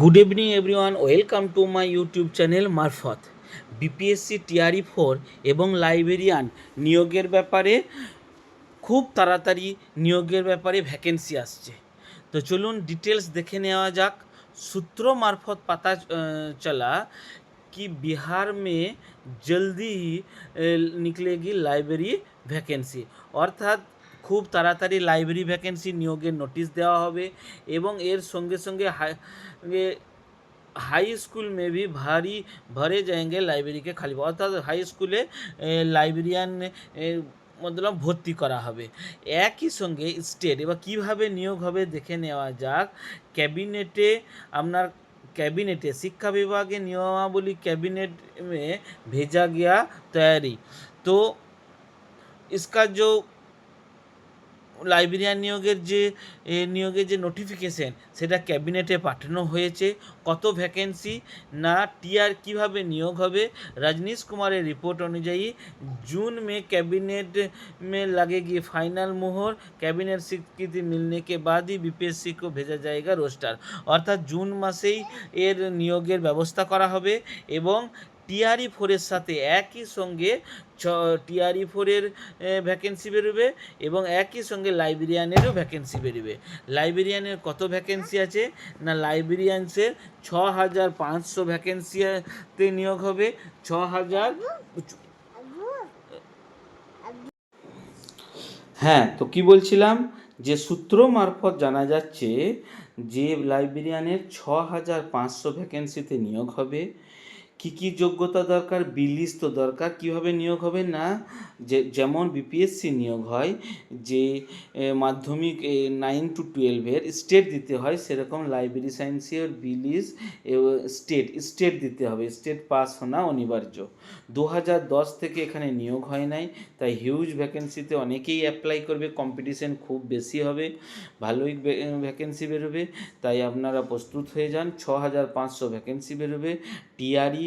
good evening everyone welcome to my YouTube channel মারফত BPSC TRE four এবং librarian নিয়োগের ব্যাপারে খুব তাড়াতাড়ি নিয়োগের ব্যাপারে ভ্যাকেন্সি আসছে তো চলুন ডিটেলস দেখে নেওয়া যাক সূত্র মারফত পাতা আহ, চলা कि बिहार में जल्दी ही अ, निकलेगी লাইব্রেরি ভ্যাকেন্সি অর্থাৎ খুব তাড়াতাড়ি লাইব্রেরি ভ্যাকেন্সি নিয়োগের নোটিশ দেওয়া হবে এবং এর সঙ্গে সঙ্গে হাই এ, हाई स्कूल में भी भारी भरे जाएंगे लाइब्रेरी के खाली অর্থাৎ হাই স্কুলে লাইব্রেরিয়ান মতলব ভর্তি করা হবে একই সঙ্গে স্টেট এবার কীভাবে নিয়োগ হবে দেখে নেওয়া যাক ক্যাবিনেটে আপনার कैबिनेट शिक्षा विभाग के नियमावली कैबिनेट में भेजा गया तैयारी तो इसका जो লাইব্রেরিয়ান নিয়োগের যে নিয়োগের যে নোটিফিকেশন সেটা ক্যাবিনেটে পাঠানো হয়েছে। কত ভ্যাকেন্সি না টিআর কীভাবে নিয়োগ হবে? রজনীশ কুমারের রিপোর্ট অনুযায়ী जून में कैबिनेट লাগে গিয়ে ফাইনাল মোহর। ক্যাবিনেট স্বীকৃতি মিলনে কে বাদই বিপিএসসি কো ভেজা জায়গা রোস্টার অর্থাৎ জুন মাসেই এর নিয়োগের ব্যবস্থা করা হবে এবং টিআরই ফোরের সাথে একই সঙ্গে ছ টিআরই ফোরের ভ্যাকেন্সি বেরোবে এবং একই সঙ্গে লাইব্রেরিয়ানেরও ভ্যাকেন্সি বেরোবে। লাইব্রেরিয়ানের কত ভ্যাকেন্সি আছে? না লাইব্রেরিয়ানসের ছ হাজার পাঁচশো ভ্যাকেন্সিতে নিয়োগ হবে। ছ হাজার হ্যাঁ তো কি বলছিলাম? যে সূত্র মারফত জানা যাচ্ছে যে লাইব্রেরিয়ানের ছ হাজার পাঁচশো ভ্যাকেন্সিতে নিয়োগ হবে। কী কী যোগ্যতা দরকার বিলিস তো দরকার, কীভাবে নিয়োগ হবে না? যেমন বিপিএসসি নিয়োগ হয়, যে মাধ্যমিক নাইন টু টুয়েলভের স্টেট দিতে হয়, সেরকম লাইব্রেরি সায়েন্সের বিলিস স্টেট স্টেট দিতে হবে স্টেট পাস হওয়া অনিবার্য। দু হাজার দশ থেকে এখানে নিয়োগ হয় নাই, তাই হিউজ ভ্যাকেন্সিতে অনেকেই অ্যাপ্লাই করবে কম্পিটিশন খুব বেশি হবে, ভালোই ভ্যাকেন্সি বেরোবে, তাই আপনারা প্রস্তুত হয়ে যান, ছ হাজার পাঁচশো ভ্যাকেন্সি বেরোবে টিআরই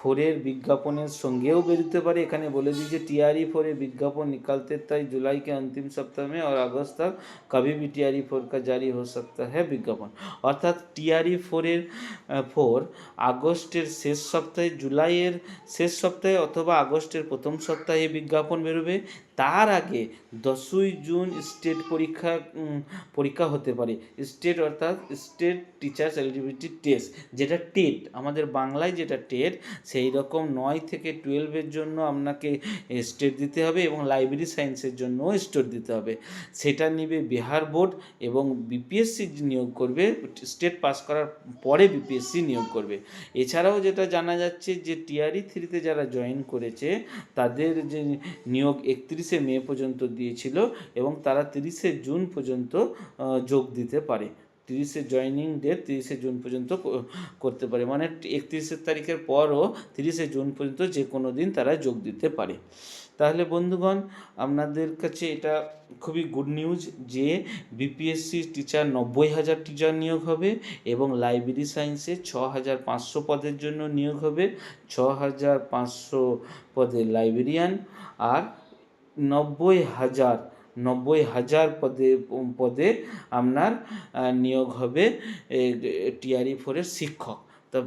ফোরের বিজ্ঞাপনের সঙ্গেও বেরোতে পারে এখানে বলে দিই যে টিআরই ফোরের विज्ञापन निकलते तय जुलाई के अंतिम सप्ताह में और अगस्त तक कभी भी टीआरई फोर का जारी हो सकता है विज्ञापन অর্থাৎ টিআরই ফোরের ফোর আগস্টের শেষ সপ্তাহে জুলাইয়ের শেষ সপ্তাহে অথবা আগস্টের প্রথম সপ্তাহে বিজ্ঞাপন বেরোবে তার আগে দশই জুন স্টেট পরীক্ষা উম, পরীক্ষা হতে পারে স্টেট অর্থাৎ স্টেট টিচার্স এলিজিবিলিটি টেস্ট যেটা টেট আমাদের বাংলায় যেটা টেট সেই রকম নয় থেকে টুয়েলভের জন্য আপনাকে স্টেট দিতে হবে এবং লাইব্রেরি সায়েন্সের জন্যও স্টেট দিতে হবে। সেটা নিবে বিহার বোর্ড এবং বিপিএসসি নিয়োগ করবে স্টেট পাস করার পরে বিপিএসসি নিয়োগ করবে। এছাড়াও যেটা জানা যাচ্ছে যে টিআরই থ্রিতে যারা জয়েন করেছে, তাদের যে নিয়োগ একত্রিশে মে পর্যন্ত দিয়েছিল এবং তারা তিরিশে জুন পর্যন্ত যোগ দিতে পারে। তিরিশে জয়নিং ডেট তিরিশে জুন পর্যন্ত করতে পারে। মানে একত্রিশের তারিখের পরও তিরিশে জুন পর্যন্ত যে কোনো দিন তারা যোগ দিতে পারে। তাহলে বন্ধুগণ, আপনাদের কাছে এটা খুবই গুড নিউজ যে বিপিএসসি টিচার নব্বই হাজার টিচার নিয়োগ হবে এবং লাইব্রেরি সায়েন্সে ছ হাজার পাঁচশো পদের জন্য নিয়োগ হবে। ছ হাজার পাঁচশো পদের লাইব্রেরিয়ান আর নব্বই হাজার নব্বই হাজার পদে পদে আপনার নিয়োগ হবে টিআরই ফোরের শিক্ষক। তা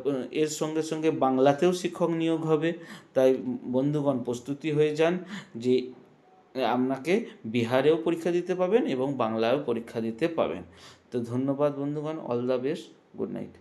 এর সঙ্গে সঙ্গে বাংলাতেও শিক্ষক নিয়োগ হবে। তাই বন্ধুগণ প্রস্তুতি হয়ে যান যে, আপনাকে বিহারেও পরীক্ষা দিতে পাবেন এবং বাংলায়ও পরীক্ষা দিতে পাবেন। তো ধন্যবাদ বন্ধুগণ all the best good night